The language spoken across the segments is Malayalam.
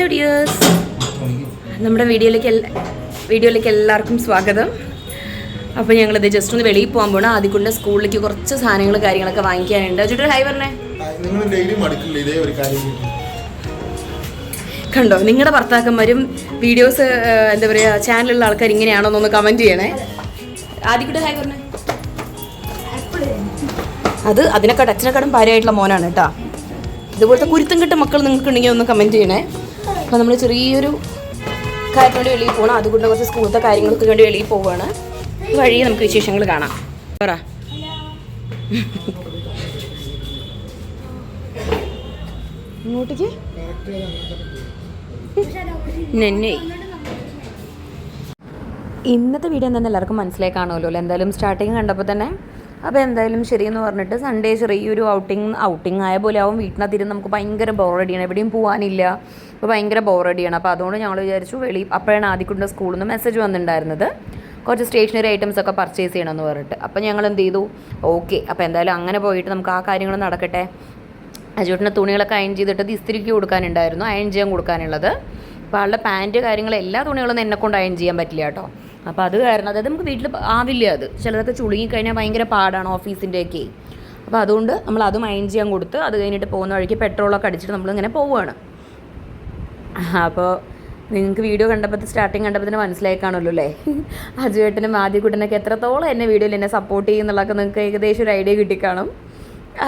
ഹലോ ഡിയേഴ്സ് നമ്മുടെ വീഡിയോയിലേക്ക് എല്ലാ വീഡിയോയിലേക്ക് എല്ലാവർക്കും സ്വാഗതം. അപ്പോൾ ഞങ്ങളിത് ജസ്റ്റ് ഒന്ന് വെളിയിൽ പോകാൻ പോകണം ആദ്യം കൊണ്ട് സ്കൂളിലേക്ക് കുറച്ച് സാധനങ്ങൾ കാര്യങ്ങളൊക്കെ വാങ്ങിക്കാനുണ്ട്. ചുറ്റു ഹൈ പറഞ്ഞേ. കണ്ടോ നിങ്ങളുടെ ഭർത്താക്കന്മാരും വീഡിയോസ് എന്താ പറയുക ചാനലുള്ള ആൾക്കാർ ഇങ്ങനെയാണോ എന്നൊന്ന് കമന്റ് ചെയ്യണേ. ആദ്യക്കൂടെ ഹായ് പറഞ്ഞേ. അത് അതിനെക്കാട്ട് അച്ഛനെക്കാട്ടും ഭാര്യയായിട്ടുള്ള മോനാണ് കേട്ടോ. ഇതുപോലത്തെ കുരുത്തം കിട്ട മക്കൾ നിങ്ങൾക്കുണ്ടെങ്കിൽ ഒന്ന് കമന്റ് ചെയ്യണേ. അപ്പോൾ നമ്മൾ ചെറിയൊരു കാര്യത്തിന് വേണ്ടി വെളിയിൽ പോകണം അതുകൊണ്ട് കുറച്ച് സ്കൂളത്തെ കാര്യങ്ങൾക്ക് വേണ്ടി വെളിയിൽ പോവുകയാണ് വഴി നമുക്ക് വിശേഷങ്ങൾ കാണാം. പറ. ഇങ്ങോട്ടേക്ക്. നെന്നെ. ഇന്നത്തെ വീഡിയോ എന്താണെന്ന് എല്ലാവർക്കും മനസ്സിലായി കാണുമല്ലോ എന്തായാലും സ്റ്റാർട്ടിങ് കണ്ടപ്പോൾ തന്നെ അപ്പോൾ എന്തായാലും ശരിയെന്ന് പറഞ്ഞിട്ട് സൺഡേ ചെറിയൊരു ഔട്ടിങ് ഔട്ടിങ് ആയ പോലെ ആവും. വീട്ടിനകത്തിരുന്ന് നമുക്ക് ഭയങ്കര ബോറടിയാണ് എവിടെയും പോകാനില്ല അപ്പോൾ ഭയങ്കര ബോറടിയാണ് അപ്പോൾ അതുകൊണ്ട് ഞങ്ങൾ വിചാരിച്ചു വെളി അപ്പോഴാണ് ആദ്യക്കൊണ്ട് സ്കൂളിൽ നിന്ന് മെസ്സേജ് വന്നിട്ടുണ്ടായിരുന്നത്. കുറച്ച് സ്റ്റേഷനറി ഐറ്റംസ് ഒക്കെ പർച്ചേസ് ചെയ്യണമെന്ന് പറഞ്ഞിട്ട്. അപ്പോൾ ഞങ്ങൾ എന്ത് ചെയ്തു? ഓക്കെ അപ്പോൾ എന്തായാലും അങ്ങനെ പോയിട്ട് നമുക്ക് ആ കാര്യങ്ങൾ നടക്കട്ടെ. അജുട്ടിന്റെ തുണികളൊക്കെ അയൺ ചെയ്തിട്ട് ഇസ്തിരിക്ക് കൊടുക്കാനുണ്ടായിരുന്നു. അയൺ ചെയ്യാൻ കൊടുക്കാനുള്ളത്. അപ്പോൾ ആളുടെ പാന്റ് കാര്യങ്ങൾ എല്ലാ തുണികളൊന്നും എന്നെ കൊണ്ട് അയൺ ചെയ്യാൻ പറ്റില്ല കേട്ടോ. അപ്പോൾ അത് കാരണം അതായത് നമുക്ക് വീട്ടിൽ ആവില്ല അത്. ചിലതൊക്കെ ചുളുങ്ങിക്കഴിഞ്ഞാൽ ഭയങ്കര പാടാണ് ഓഫീസിന്റെയൊക്കെ അപ്പോൾ അതുകൊണ്ട് നമ്മൾ അത് മൈൻഡ് ചെയ്യാൻ കൊടുത്ത് അത് കഴിഞ്ഞിട്ട് പോകുന്ന വഴിക്ക് പെട്രോളൊക്കെ അടിച്ചിട്ട് നമ്മളിങ്ങനെ പോവുകയാണ് അപ്പോൾ നിങ്ങൾക്ക് വീഡിയോ കണ്ടപ്പോൾ സ്റ്റാർട്ടിങ് കണ്ടപ്പോൾ തന്നെ മനസ്സിലായി കാണുമല്ലോ അല്ലേ? അജുവേട്ടനും ആദ്യക്കുട്ടനൊക്കെ എത്രത്തോളം എന്നെ വീഡിയോയിൽ എന്നെ സപ്പോർട്ട് ചെയ്യുന്നുള്ളതൊക്കെ നിങ്ങൾക്ക് ഏകദേശം ഒരു ഐഡിയ കിട്ടിക്കാണും.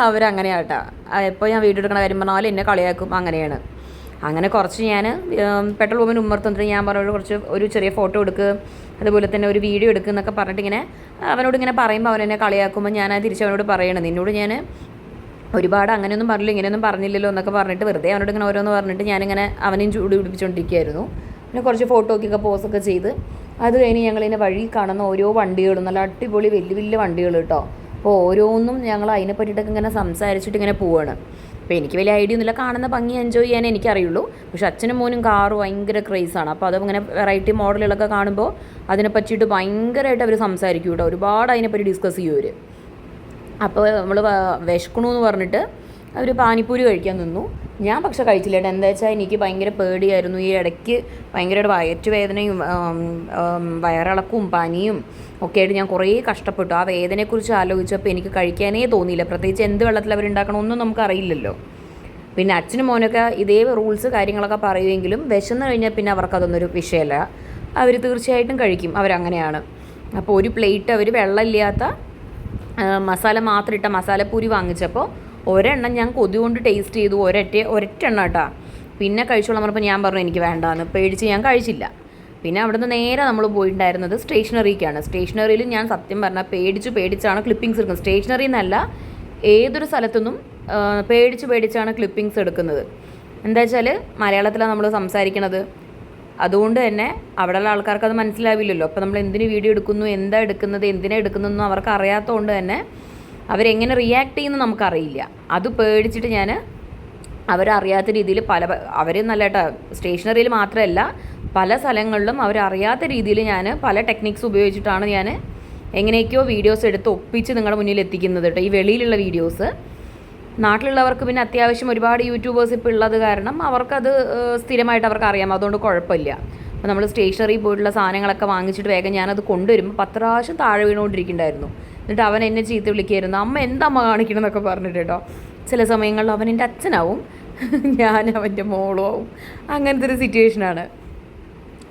അവരങ്ങനെയാട്ടാ. എപ്പോൾ ഞാൻ വീഡിയോ എടുക്കണ കാര്യം പറഞ്ഞാലും എന്നെ കളിയാക്കും. അങ്ങനെയാണ്. അങ്ങനെ കുറച്ച് ഞാൻ പെട്രോൾ പമ്പിന് ഉമ്മർത്തന്നിട്ട് ഞാൻ പറഞ്ഞു കുറച്ച് ഒരു ചെറിയ ഫോട്ടോ എടുക്കുക അതുപോലെ തന്നെ ഒരു വീഡിയോ എടുക്കുക എന്നൊക്കെ പറഞ്ഞിട്ട് ഇങ്ങനെ അവനോട് ഇങ്ങനെ പറയുമ്പോൾ അവൻ എന്നെ കളിയാക്കുമ്പോൾ ഞാൻ തിരിച്ച് അവനോട് പറയണം. നിന്നോട് ഞാൻ ഒരുപാട് അങ്ങനെയൊന്നും പറഞ്ഞില്ല ഇങ്ങനെയൊന്നും പറഞ്ഞില്ലല്ലോ എന്നൊക്കെ പറഞ്ഞിട്ട് വെറുതെ അവനോട് ഇങ്ങനെ ഓരോന്ന് പറഞ്ഞിട്ട് ഞാനിങ്ങനെ അവനെയും ചൂട് പിടിപ്പിച്ചുകൊണ്ടിരിക്കുകയായിരുന്നു പിന്നെ കുറച്ച് ഫോട്ടോക്കൊക്കെ പോസൊക്കെ ചെയ്ത് അത് കഴിഞ്ഞ് ഞങ്ങളിതിനെ വഴി കാണുന്ന ഓരോ വണ്ടികളും നല്ല അടിപൊളി വലിയ വലിയ വണ്ടികൾ കേട്ടോ. അപ്പോൾ ഓരോന്നും ഞങ്ങൾ അതിനെ പറ്റിയിട്ടൊക്കെ ഇങ്ങനെ സംസാരിച്ചിട്ട് ഇങ്ങനെ പോവാണ്. അപ്പോൾ എനിക്ക് വലിയ ഐഡിയ ഒന്നുമില്ല. കാണുന്ന ഭംഗി എൻജോയ് ചെയ്യാൻ എനിക്കറിയുള്ളൂ. പക്ഷെ അച്ഛനും മോനും കാറ് ഭയങ്കര ക്രേസാണ് അപ്പോൾ അതങ്ങനെ വെറൈറ്റി മോഡലുകളൊക്കെ കാണുമ്പോൾ അതിനെ പറ്റിയിട്ട് ഭയങ്കരമായിട്ട് അവർ സംസാരിക്കും കേട്ടോ. ഒരുപാട് അതിനെപ്പറ്റി ഡിസ്കസ് ചെയ്യും അവർ അപ്പോൾ നമ്മൾ വിശക്കണമെന്ന് പറഞ്ഞിട്ട് അവർ പാനിപ്പൂരി കഴിക്കാൻ നിന്നു. ഞാൻ പക്ഷെ കഴിച്ചില്ല കേട്ടോ. എന്താ വെച്ചാൽ എനിക്ക് ഭയങ്കര പേടിയായിരുന്നു. ഈ ഇടയ്ക്ക് ഭയങ്കരമായിട്ട് വയറ്റുവേദനയും വയറിളക്കും പനിയും ഒക്കെ ആയിട്ട് ഞാൻ കുറേ കഷ്ടപ്പെട്ടു. ആ വേദനയെക്കുറിച്ച് ആലോചിച്ചപ്പോൾ എനിക്ക് കഴിക്കാനേ തോന്നിയില്ല. പ്രത്യേകിച്ച് എന്ത് വെള്ളത്തിൽ അവരുണ്ടാക്കണമെന്നും നമുക്കറിയില്ലല്ലോ. പിന്നെ അച്ഛനും മോനൊക്കെ ഇതേ റൂൾസ് കാര്യങ്ങളൊക്കെ പറയുമെങ്കിലും വിശന്ന് കഴിഞ്ഞാൽ പിന്നെ അവർക്കതൊന്നൊരു വിഷയമല്ല. അവർ തീർച്ചയായിട്ടും കഴിക്കും. അവരങ്ങനെയാണ്. അപ്പോൾ ഒരു പ്ലേറ്റ് അവർ വെള്ളമില്ലാത്ത മസാല മാത്രം ഇട്ട മസാലപ്പൂരി വാങ്ങിച്ചപ്പോൾ ഒരെണ്ണം ഞാൻ കൊതി കൊണ്ട് ടേസ്റ്റ് ചെയ്തു ഒരൊറ്റ ഒരൊറ്റ എണ്ണം കേട്ടോ പിന്നെ കഴിച്ചോളാം പറഞ്ഞപ്പോൾ ഞാൻ പറഞ്ഞു എനിക്ക് വേണ്ടാന്ന്. പേടിച്ച് ഞാൻ കഴിച്ചില്ല. പിന്നെ അവിടുന്ന് നേരെ നമ്മൾ പോയിട്ടുണ്ടായിരുന്നത് സ്റ്റേഷനറിക്കാണ്. സ്റ്റേഷനറിയിൽ ഞാൻ സത്യം പറഞ്ഞാൽ പേടിച്ച് പേടിച്ചാണ് ക്ലിപ്പിങ്സ് എടുക്കുന്നത്. സ്റ്റേഷനറി എന്നല്ല ഏതൊരു സ്ഥലത്തുനിന്നും പേടിച്ച് പേടിച്ചാണ് ക്ലിപ്പിങ്സ് എടുക്കുന്നത്. എന്താ വെച്ചാൽ മലയാളത്തിലാണ് നമ്മൾ സംസാരിക്കണത്. അതുകൊണ്ട് തന്നെ അവിടെയുള്ള ആൾക്കാർക്ക് അത് മനസ്സിലാവില്ലല്ലോ. അപ്പോൾ നമ്മൾ എന്തിന് വീഡിയോ എടുക്കുന്നു എന്താ എടുക്കുന്നത് എന്തിനാണ് എടുക്കുന്നതെന്നും അവർക്ക് അറിയാത്തതുകൊണ്ട് തന്നെ അവരെങ്ങനെ റിയാക്ട് ചെയ്യുന്നു നമുക്കറിയില്ല. അത് പേടിച്ചിട്ട് ഞാൻ അവരറിയാത്ത രീതിയിൽ പല അവർ നല്ല സ്റ്റേഷനറിയിൽ മാത്രമല്ല പല സ്ഥലങ്ങളിലും അവരറിയാത്ത രീതിയിൽ ഞാൻ പല ടെക്നിക്സ് ഉപയോഗിച്ചിട്ടാണ് ഞാൻ എങ്ങനെയൊക്കെയോ വീഡിയോസ് എടുത്ത് ഒപ്പിച്ച് നിങ്ങളുടെ മുന്നിൽ എത്തിക്കുന്നത് കേട്ടോ ഈ വെളിയിലുള്ള വീഡിയോസ് നാട്ടിലുള്ളവർക്ക് പിന്നെ അത്യാവശ്യം ഒരുപാട് യൂട്യൂബേഴ്സ് ഇപ്പോൾ ഉള്ളത് കാരണം അവർക്കത് സ്ഥിരമായിട്ട് അവർക്ക് അറിയാം അതുകൊണ്ട് കുഴപ്പമില്ല. അപ്പോൾ നമ്മൾ സ്റ്റേഷനറി പോയിട്ടുള്ള സാധനങ്ങളൊക്കെ വാങ്ങിച്ചിട്ട് വേഗം ഞാനത് കൊണ്ടുവരുമ്പോൾ പത്ത് പ്രാവശ്യം താഴെ വീണുകൊണ്ടിരിക്കുന്നുണ്ടായിരുന്നു എന്നിട്ട് അവൻ എന്നെ ചീത്ത വിളിക്കുമായിരുന്നു അമ്മ എന്തമ്മ കാണിക്കണമെന്നൊക്കെ പറഞ്ഞിട്ട് കേട്ടോ. ചില സമയങ്ങളിൽ അവൻ എന്റെ അച്ഛനാവും. ഞാൻ അവന്റെ മോളും ആവും. അങ്ങനത്തെ ഒരു സിറ്റുവേഷനാണ്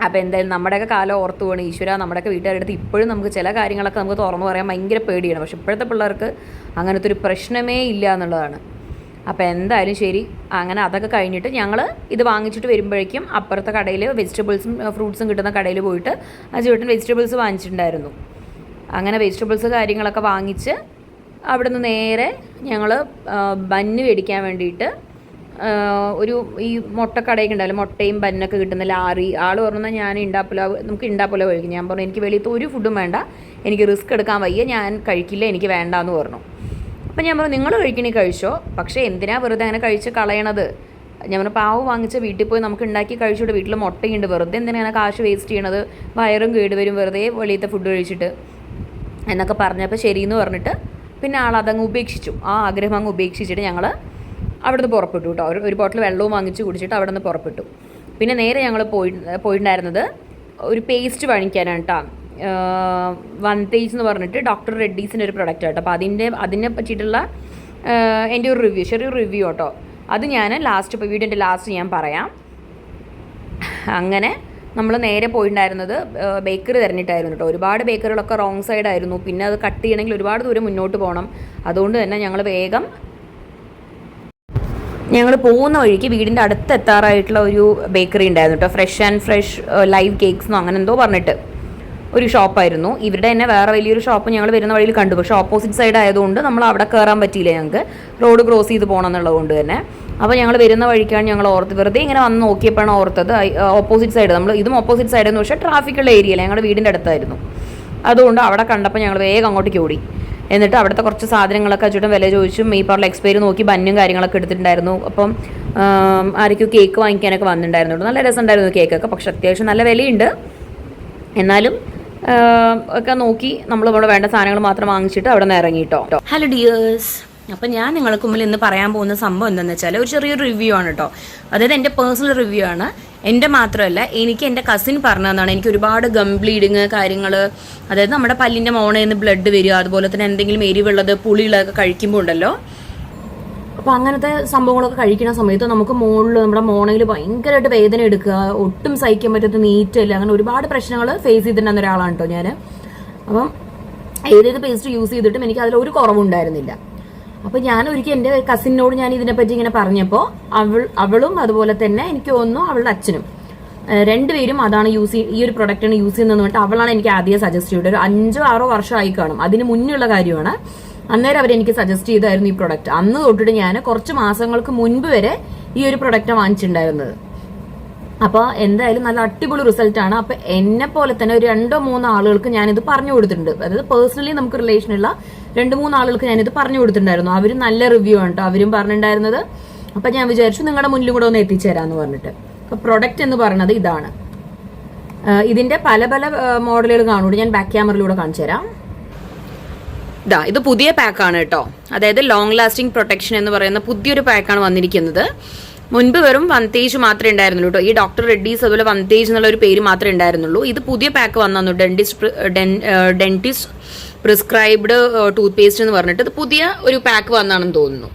അപ്പോൾ എന്തായാലും നമ്മുടെയൊക്കെ കാലം ഓർത്തു പോകണം ഈശ്വര നമ്മുടെയൊക്കെ അടുത്ത് ഇപ്പോഴും നമുക്ക് ചില കാര്യങ്ങളൊക്കെ നമുക്ക് തുറന്നു പറയാൻ ഭയങ്കര പേടിയാണ്. പക്ഷെ ഇപ്പോഴത്തെ പിള്ളേർക്ക് അങ്ങനത്തെ ഒരു പ്രശ്നമേ ഇല്ല എന്നുള്ളതാണ്. അപ്പോൾ എന്തായാലും ശരി അങ്ങനെ അതൊക്കെ കഴിഞ്ഞിട്ട് ഞങ്ങൾ ഇത് വാങ്ങിച്ചിട്ട് വരുമ്പോഴേക്കും അപ്പുറത്തെ കടയിൽ വെജിറ്റബിൾസും ഫ്രൂട്ട്സും കിട്ടുന്ന കടയിൽ പോയിട്ട് ആ ചേട്ടൻ വെജിറ്റബിൾസ് വാങ്ങിച്ചിട്ടുണ്ടായിരുന്നു. അങ്ങനെ വെജിറ്റബിൾസ് കാര്യങ്ങളൊക്കെ വാങ്ങിച്ച് അവിടുന്ന് നേരെ ഞങ്ങൾ ബന്ന് മേടിക്കാൻ വേണ്ടിയിട്ട് ഒരു ഈ മുട്ടക്കടയൊക്കെ ഉണ്ടല്ലോ മുട്ടയും ബന്നൊക്കെ കിട്ടുന്ന ലാറി. ആൾ പറഞ്ഞാൽ ഞാൻ ഇണ്ടാപ്പുലാവ് നമുക്ക് ഇണ്ടാപ്പുലാവ് കഴിക്കും. ഞാൻ പറഞ്ഞു എനിക്ക് വെളിയത്ത് ഒരു ഫുഡും വേണ്ട. എനിക്ക് റിസ്ക് എടുക്കാൻ വയ്യ. ഞാൻ കഴിക്കില്ല എനിക്ക് വേണ്ട എന്ന് പറഞ്ഞു. അപ്പം ഞാൻ പറഞ്ഞു നിങ്ങൾ കഴിക്കണേ കഴിച്ചോ. പക്ഷേ എന്തിനാ വെറുതെ അങ്ങനെ കഴിച്ച് കളയണത്? ഞാൻ പറഞ്ഞു പാവ് വാങ്ങിച്ച് വീട്ടിൽ പോയി നമുക്ക് ഉണ്ടാക്കി കഴിച്ചുകൊണ്ട് വീട്ടിൽ മുട്ടയുണ്ട്. വെറുതെ എന്തിനാണ് കാശ് വേസ്റ്റ് ചെയ്യണത്? വയറും കേടുവരും. വെറുതെ വെളിയത്തെ ഫുഡ് കഴിച്ചിട്ട്. എന്നൊക്കെ പറഞ്ഞപ്പോൾ ശരിയെന്ന് പറഞ്ഞിട്ട് പിന്നെ ആൾ അതങ്ങ് ഉപേക്ഷിച്ചു. ആ ആഗ്രഹം അങ്ങ് ഉപേക്ഷിച്ചിട്ട് ഞങ്ങൾ അവിടുന്ന് പുറപ്പെട്ടു കേട്ടോ. ഒരു ഒരു ബോട്ടിൽ വെള്ളവും വാങ്ങിച്ച് കുടിച്ചിട്ട് അവിടെ നിന്ന് പുറപ്പെട്ടു. പിന്നെ നേരെ ഞങ്ങൾ പോയി പോയിട്ടുണ്ടായിരുന്നത് ഒരു പേസ്റ്റ് വാങ്ങിക്കാനാണ് കേട്ടോ വൺ തേജ് എന്ന് പറഞ്ഞിട്ട് ഡോക്ടർ റെഡ്ഡീസിന്റെ ഒരു പ്രൊഡക്റ്റ് കേട്ടോ. അപ്പോൾ അതിന്റെ അതിനെ പറ്റിയിട്ടുള്ള എന്റെ ഒരു റിവ്യൂ ചെറിയൊരു റിവ്യൂ കേട്ടോ. അത് ഞാൻ ലാസ്റ്റ് ഇപ്പോൾ വീഡിയോന്റെ ലാസ്റ്റ് ഞാൻ പറയാം. അങ്ങനെ നമ്മൾ നേരെ പോയിട്ടുണ്ടായിരുന്നത് ബേക്കറി തിരഞ്ഞിട്ടായിരുന്നു കേട്ടോ ഒരുപാട് ബേക്കറികളൊക്കെ റോങ് സൈഡ് ആയിരുന്നു. പിന്നെ അത് കട്ട് ചെയ്യണമെങ്കിൽ ഒരുപാട് ദൂരം മുന്നോട്ട് പോകണം അതുകൊണ്ട് തന്നെ ഞങ്ങൾ വേഗം ഞങ്ങൾ പോകുന്ന വഴിക്ക് വീടിന്റെ അടുത്ത് എത്താറായിട്ടുള്ള ഒരു ബേക്കറി ഉണ്ടായിരുന്നു കേട്ടോ fresh and fresh live cakes എന്നോ അങ്ങനെ എന്തോ പറഞ്ഞിട്ട്. ഒരു ഷോപ്പായിരുന്നു. ഇവരുടെ തന്നെ വേറെ വലിയൊരു ഷോപ്പ് ഞങ്ങൾ വരുന്ന വഴിയിൽ കണ്ടു. പക്ഷേ ഓപ്പോസിറ്റ് സൈഡ് ആയതുകൊണ്ട് നമ്മൾ അവിടെ കയറാൻ പറ്റിയില്ല ഞങ്ങൾക്ക്. റോഡ് ക്രോസ് ചെയ്ത് പോകണം എന്നുള്ളതുകൊണ്ട് തന്നെ. അപ്പോൾ ഞങ്ങൾ വരുന്ന വഴിക്കാണ് ഞങ്ങൾ ഓർത്ത് വെറുതെ ഇങ്ങനെ വന്ന് നോക്കിയപ്പോഴാണ് ഓർത്തത്. ഓപ്പോസിറ്റ് സൈഡ് നമ്മൾ ഇതും ഓപ്പോസിറ്റ് സൈഡ് എന്ന് പക്ഷേ ട്രാഫിക്കുള്ള ഏരിയയില്ല ഞങ്ങളുടെ വീടിന്റെ അടുത്തായിരുന്നു. അതുകൊണ്ട് അവിടെ കണ്ടപ്പോൾ ഞങ്ങൾ വേഗം അങ്ങോട്ട് ഓടി. എന്നിട്ട് അവിടുത്തെ കുറച്ച് സാധനങ്ങളൊക്കെ അച്ചൂട്ടം വില ചോദിച്ചും ഈ പറഞ്ഞ എക്സ്പയറി നോക്കി ബന്നും കാര്യങ്ങളൊക്കെ എടുത്തിട്ടുണ്ടായിരുന്നു. അപ്പം ആരൊക്കെ കേക്ക് വാങ്ങിക്കാനൊക്കെ വന്നിട്ടുണ്ടായിരുന്നു. നല്ല രസമുണ്ടായിരുന്നു കേക്കൊക്കെ പക്ഷെ അത്യാവശ്യം നല്ല വിലയുണ്ട്. എന്നാലും ഒക്കെ നോക്കി നമ്മൾ ഇവിടെ വേണ്ട സാധനങ്ങൾ മാത്രം വാങ്ങിച്ചിട്ട് അവിടെ നിന്ന് ഇറങ്ങിട്ടോ. ഹലോ ഡിയേഴ്സ് അപ്പം ഞാൻ നിങ്ങൾക്ക് മുമ്പിൽ ഇന്ന് പറയാൻ പോകുന്ന സംഭവം എന്താണെന്ന് വെച്ചാൽ ഒരു ചെറിയൊരു റിവ്യൂ ആണ് കേട്ടോ അതായത് എന്റെ പേഴ്സണൽ റിവ്യൂ ആണ്. എന്റെ മാത്രമല്ല എനിക്ക് എന്റെ കസിൻ പറഞ്ഞതാണ് എനിക്ക് ഒരുപാട് ഗം ബ്ലീഡിങ് കാര്യങ്ങൾ അതായത് നമ്മുടെ പല്ലിന്റെ മോണയിൽ നിന്ന് ബ്ലഡ് വരിക അതുപോലെ തന്നെ എന്തെങ്കിലും എരിവുള്ളത് പുളിയുള്ളതൊക്കെ കഴിക്കുമ്പോൾ ഉണ്ടല്ലോ. അപ്പോൾ അങ്ങനത്തെ സംഭവങ്ങളൊക്കെ കഴിക്കുന്ന സമയത്ത് നമുക്ക് മുകളിൽ നമ്മുടെ മോണയിൽ ഭയങ്കരമായിട്ട് വേദന എടുക്കുക ഒട്ടും സഹിക്കാൻ പറ്റാത്ത നീറ്റല്ല അങ്ങനെ ഒരുപാട് പ്രശ്നങ്ങൾ ഫേസ് ചെയ്തിട്ടുണ്ടെന്ന ഒരാളാണ് കേട്ടോ ഞാൻ അപ്പം ഏതേത് പേസ്റ്റ് യൂസ് ചെയ്തിട്ടും എനിക്ക് അതിൽ ഒരു കുറവുണ്ടായിരുന്നില്ല. അപ്പൊ ഞാൻ ഒരിക്കൽ എന്റെ കസിനോട് ഞാൻ ഇതിനെപ്പറ്റി ഇങ്ങനെ പറഞ്ഞപ്പോൾ അവൾ അവളും അതുപോലെ തന്നെ എനിക്ക് തോന്നുന്നു അവളുടെ അച്ഛനും രണ്ടുപേരും അതാണ് യൂസ് ഈ ഒരു പ്രൊഡക്റ്റാണ് യൂസ് പറഞ്ഞിട്ട് അവളാണ് എനിക്ക് ആദ്യം സജസ്റ്റ് ചെയ്തത്. ഒരു അഞ്ചോ ആറോ വർഷമായി കാണും. അതിന് മുന്നുള്ള കാര്യമാണ്. അന്നേരം അവർ എനിക്ക് സജസ്റ്റ് ചെയ്തായിരുന്നു ഈ പ്രൊഡക്റ്റ് അന്ന് തൊട്ടിട്ട് ഞാൻ കുറച്ച് മാസങ്ങൾക്ക് മുൻപ് വരെ ഈ ഒരു പ്രൊഡക്റ്റ് വാങ്ങിച്ചിട്ടുണ്ടായിരുന്നത്. അപ്പോൾ എന്തായാലും നല്ല അടിപൊളി റിസൾട്ട് ആണ്. അപ്പൊ എന്നെ പോലെ തന്നെ ഒരു രണ്ടോ മൂന്നോ ആളുകൾക്ക് ഞാനിത് പറഞ്ഞു കൊടുത്തിട്ടുണ്ട്. അതായത് പേഴ്സണലി നമുക്ക് റിലേഷൻ ഉള്ള രണ്ട് മൂന്ന് ആളുകൾക്ക് ഞാനിത് പറഞ്ഞു കൊടുത്തിട്ടുണ്ടായിരുന്നു. അവരും നല്ല റിവ്യൂ ആണ് കേട്ടോ അവരും പറഞ്ഞിട്ടുണ്ടായിരുന്നത്. അപ്പൊ ഞാൻ വിചാരിച്ചു നിങ്ങളുടെ മുന്നിലും കൂടെ ഒന്ന് എത്തിച്ചേരാന്ന് പറഞ്ഞിട്ട്. അപ്പൊ പ്രൊഡക്റ്റ് എന്ന് പറയുന്നത് ഇതാണ്. ഇതിന്റെ പല പല മോഡലുകൾ കാണുകയുള്ളൂ ഞാൻ ബാക്ക് ക്യാമറയിലൂടെ കാണിച്ചു തരാം ഇതാ ഇത് പുതിയ പാക്കാണ് കേട്ടോ. അതായത് ലോങ് ലാസ്റ്റിംഗ് പ്രൊട്ടക്ഷൻ എന്ന് പറയുന്ന പുതിയൊരു പാക്കാണ് വന്നിരിക്കുന്നത്. മുൻപ് വെറും വന്തേജ് മാത്രമേ ഉണ്ടായിരുന്നുള്ളൂ കേട്ടോ. ഈ ഡോക്ടർ റെഡ്ഡീസ് അതുപോലെ വന്തേജ് എന്നുള്ള ഒരു പേര് മാത്രമേ ഉണ്ടായിരുന്നുള്ളൂ. ഇത് പുതിയ പാക്ക് വന്നു dentist dentist prescribed toothpaste എന്ന് പറഞ്ഞിട്ട് ഇത് പുതിയ ഒരു പാക്ക് വന്നാണെന്ന് തോന്നുന്നു.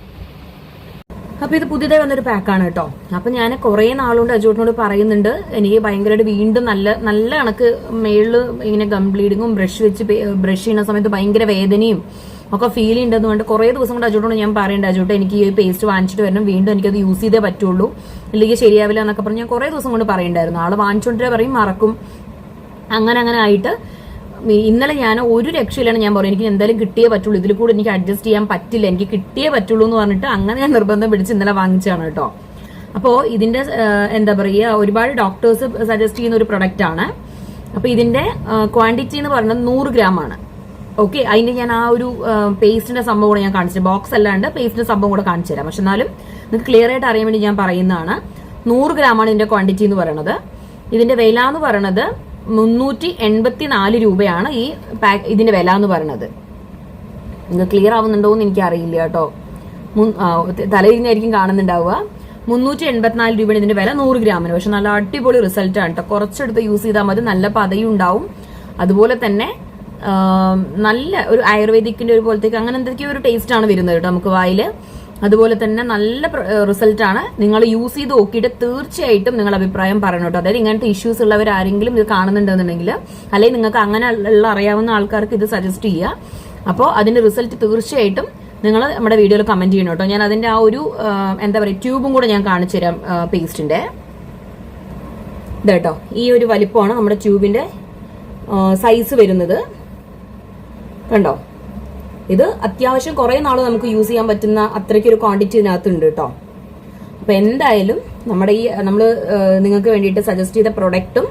അപ്പൊ ഇത് പുതിയതായി വന്നൊരു പാക്കാണ് കേട്ടോ. അപ്പൊ ഞാൻ കുറെ നാളുകൊണ്ട് അജോട്ടിനോട് പറയുന്നുണ്ട്. എനിക്ക് ഭയങ്കരമായിട്ട് വീണ്ടും നല്ല നല്ല കണക്ക് മേളിൽ ഇങ്ങനെ ഗം ബ്ലീഡിങ്ങും ബ്രഷ് വെച്ച് ബ്രഷ് ചെയ്യുന്ന സമയത്ത് ഭയങ്കര വേദനയും ഒക്കെ ഫീൽ ചെയ്യുന്നുണ്ടെന്ന് കൊണ്ട് കുറേ ദിവസം കൊണ്ട് അജോട്ടോട് ഞാൻ പറയേണ്ട അജോട്ട് എനിക്ക് ഈ പേസ്റ്റ് വാങ്ങിച്ചിട്ട് വരണം. വീണ്ടും എനിക്കത് യൂസ് ചെയ്തേ പറ്റുള്ളൂ. ഇല്ലെങ്കിൽ ശരിയാവില്ല എന്നൊക്കെ പറഞ്ഞ് ഞാൻ കുറേ ദിവസം കൊണ്ട് പറയണ്ടായിരുന്നു ആൾ വാങ്ങിച്ചോണ്ടിരെ പറയും മറക്കും. അങ്ങനെ അങ്ങനെ ആയിട്ട് ഇന്നലെ ഞാൻ ഒരു രക്ഷയിലാണ് ഞാൻ പറയുന്നത് എനിക്ക് എന്തായാലും കിട്ടിയേ പറ്റുള്ളൂ. ഇതിൽ കൂടെ എനിക്ക് അഡ്ജസ്റ്റ് ചെയ്യാൻ പറ്റില്ല. എനിക്ക് കിട്ടിയേ പറ്റുള്ളൂ എന്ന് പറഞ്ഞിട്ട് അങ്ങനെ ഞാൻ നിർബന്ധം പിടിച്ച് ഇന്നലെ വാങ്ങിച്ചാണ് കേട്ടോ. അപ്പോൾ ഇതിന്റെ എന്താ പറയുക ഒരുപാട് ഡോക്ടേഴ്സ് സജസ്റ്റ് ചെയ്യുന്ന ഒരു പ്രൊഡക്റ്റ് ആണ്. അപ്പോൾ ഇതിന്റെ ക്വാണ്ടിറ്റി എന്ന് പറയുന്നത് നൂറ് ഗ്രാം ആണ്. ഓക്കെ അതിന്റെ ഞാൻ ആ ഒരു പേസ്റ്റിന്റെ സംഭവം കൂടെ ഞാൻ കാണിച്ചു. ബോക്സ് അല്ലാണ്ട് പേസ്റ്റിന്റെ സംഭവം കൂടെ കാണിച്ചു തരാം. പക്ഷെ എന്നാലും നിങ്ങൾക്ക് ക്ലിയർ ആയിട്ട് അറിയാൻ വേണ്ടി ഞാൻ പറയുന്നതാണ്. നൂറ് ഗ്രാം ആണ് ഇതിന്റെ ക്വാണ്ടിറ്റി എന്ന് പറയുന്നത്. ഇതിന്റെ വില എന്ന് പറയുന്നത് മുന്നൂറ്റി എൺപത്തി നാല് രൂപയാണ് ഈ പാക്ക് ഇതിന്റെ വില എന്ന് പറയുന്നത്. നിങ്ങൾക്ക് ക്ലിയർ ആവുന്നുണ്ടോ എന്ന് എനിക്ക് അറിയില്ല കേട്ടോ തലയിരുന്നായിരിക്കും കാണുന്നുണ്ടാവുക. മുന്നൂറ്റി എൺപത്തിനാല് രൂപയാണ് ഇതിന്റെ വില നൂറ് ഗ്രാമിന്. പക്ഷെ നല്ല അടിപൊളി റിസൾട്ട് ആണ് കേട്ടോ. കുറച്ചെടുത്ത് യൂസ് ചെയ്താൽ മതി. നല്ല പതയും ഉണ്ടാവും. അതുപോലെ തന്നെ നല്ല ഒരു ആയുർവേദിക്കിന്റെ ഒരു പോലത്തേക്ക് അങ്ങനെ എന്തൊക്കെയോ ഒരു ടേസ്റ്റ് ആണ് വരുന്നത് കേട്ടോ നമുക്ക് വായിൽ. അതുപോലെ തന്നെ നല്ല റിസൾട്ടാണ് നിങ്ങൾ യൂസ് ചെയ്ത് നോക്കിയിട്ട് തീർച്ചയായിട്ടും നിങ്ങൾ അഭിപ്രായം പറയണം കേട്ടോ. അതായത് ഇങ്ങനത്തെ ഇഷ്യൂസ് ഉള്ളവർ ആരെങ്കിലും ഇത് കാണുന്നുണ്ടെന്നുണ്ടെങ്കിൽ അല്ലെങ്കിൽ നിങ്ങൾക്ക് അങ്ങനെ ഉള്ള അറിയാവുന്ന ആൾക്കാർക്ക് ഇത് സജസ്റ്റ് ചെയ്യുക അപ്പോൾ അതിന്റെ റിസൾട്ട് തീർച്ചയായിട്ടും നിങ്ങൾ നമ്മുടെ വീഡിയോയിൽ കമന്റ് ചെയ്യണം കേട്ടോ. ഞാൻ അതിന്റെ ആ ഒരു എന്താ പറയുക ട്യൂബും കൂടെ ഞാൻ കാണിച്ചു തരാം പേസ്റ്റിന്റെ ഇതേട്ടോ ഈ ഒരു വലിപ്പമാണ് നമ്മുടെ ട്യൂബിന്റെ സൈസ് വരുന്നത്. കണ്ടോ? ഇത് അത്യാവശ്യം കുറേ നാൾ നമുക്ക് യൂസ് ചെയ്യാൻ പറ്റുന്ന അത്രയ്ക്ക് ഒരു ക്വാണ്ടിറ്റി ഇതിനകത്തുണ്ട് കേട്ടോ. അപ്പൊ എന്തായാലും നമ്മുടെ ഈ നമ്മൾ നിങ്ങൾക്ക് വേണ്ടിയിട്ട് സജസ്റ്റ് ചെയ്ത പ്രൊഡക്റ്റും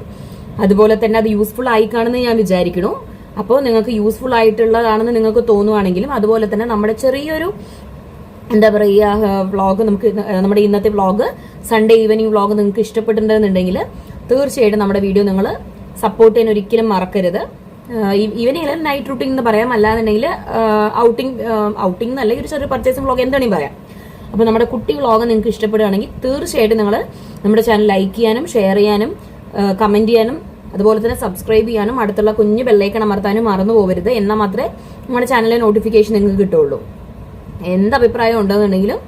അതുപോലെ തന്നെ അത് യൂസ്ഫുൾ ആയി കാണുമെന്ന് ഞാൻ വിചാരിക്കണു അപ്പോൾ നിങ്ങൾക്ക് യൂസ്ഫുൾ ആയിട്ടുള്ളതാണെന്ന് നിങ്ങൾക്ക് തോന്നുവാണെങ്കിലും അതുപോലെ തന്നെ നമ്മുടെ ചെറിയൊരു എന്താ പറയുക വ്ളോഗ് നമുക്ക് നമ്മുടെ ഇന്നത്തെ വ്ളോഗ് സൺഡേ ഈവനിങ് വ്ളോഗ് നിങ്ങൾക്ക് ഇഷ്ടപ്പെട്ടിട്ടുണ്ടെന്നുണ്ടെങ്കിൽ തീർച്ചയായിട്ടും നമ്മുടെ വീഡിയോ നിങ്ങൾ സപ്പോർട്ട് ചെയ്യാൻ ഒരിക്കലും മറക്കരുത്. ഈവനിങ് നൈറ്റ് റൂട്ടിംഗ് എന്ന് പറയാം. അല്ലാന്നുണ്ടെങ്കിൽ ഔട്ടിംഗ് ഔട്ടിംഗ് എന്നല്ല ഒരു ചെറിയ പർച്ചേസിംഗ് വ്ളോഗ് എന്താണെങ്കിലും പറയാം. അപ്പോൾ നമ്മുടെ കുട്ടി വ്ളോഗ് നിങ്ങൾക്ക് ഇഷ്ടപ്പെടുകയാണെങ്കിൽ തീർച്ചയായിട്ടും നിങ്ങൾ നമ്മുടെ ചാനൽ ലൈക്ക് ചെയ്യാനും ഷെയർ ചെയ്യാനും കമന്റ് ചെയ്യാനും അതുപോലെ തന്നെ സബ്സ്ക്രൈബ് ചെയ്യാനും അടുത്തുള്ള കുഞ്ഞ് ബെല്ലൈക്കൺ അമർത്താനും മറന്നു പോകരുത്. എന്നാൽ മാത്രമേ നമ്മുടെ ചാനലിലെ നോട്ടിഫിക്കേഷൻ നിങ്ങൾക്ക് കിട്ടുള്ളൂ എന്ത് അഭിപ്രായം ഉണ്ടെന്നുണ്ടെങ്കിലും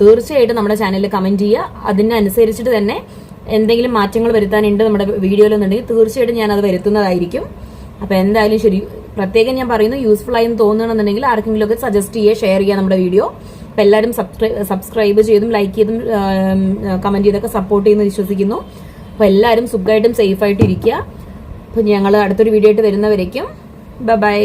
തീർച്ചയായിട്ടും നമ്മുടെ ചാനലിൽ കമന്റ് ചെയ്യുക. അതിനനുസരിച്ചിട്ട് തന്നെ എന്തെങ്കിലും മാറ്റങ്ങൾ വരുത്താനുണ്ട് നമ്മുടെ വീഡിയോയിലെന്നുണ്ടെങ്കിൽ തീർച്ചയായിട്ടും ഞാൻ അത് വരുത്തുന്നതായിരിക്കും. അപ്പോൾ എന്തായാലും ശരി പ്രത്യേകം ഞാൻ പറയുന്നു യൂസ്ഫുൾ ആയി എന്ന് തോന്നുകയാണെന്നുണ്ടെങ്കിൽ ആർക്കെങ്കിലും ഒക്കെ സജസ്റ്റ് ചെയ്യുക ഷെയർ ചെയ്യുക നമ്മുടെ വീഡിയോ അപ്പോൾ എല്ലാവരും സബ്സ്ക്രൈബ് ചെയ്തും ലൈക്ക് ചെയ്തും കമന്റ് ചെയ്തൊക്കെ സപ്പോർട്ട് ചെയ്യുന്നു വിശ്വസിക്കുന്നു. അപ്പോൾ എല്ലാവരും സുഖമായിട്ടും സേഫായിട്ടും ഇരിക്കുക. അപ്പോൾ ഞങ്ങൾ അടുത്തൊരു വീഡിയോ ആയിട്ട് വരുന്നവരേക്കും ബൈ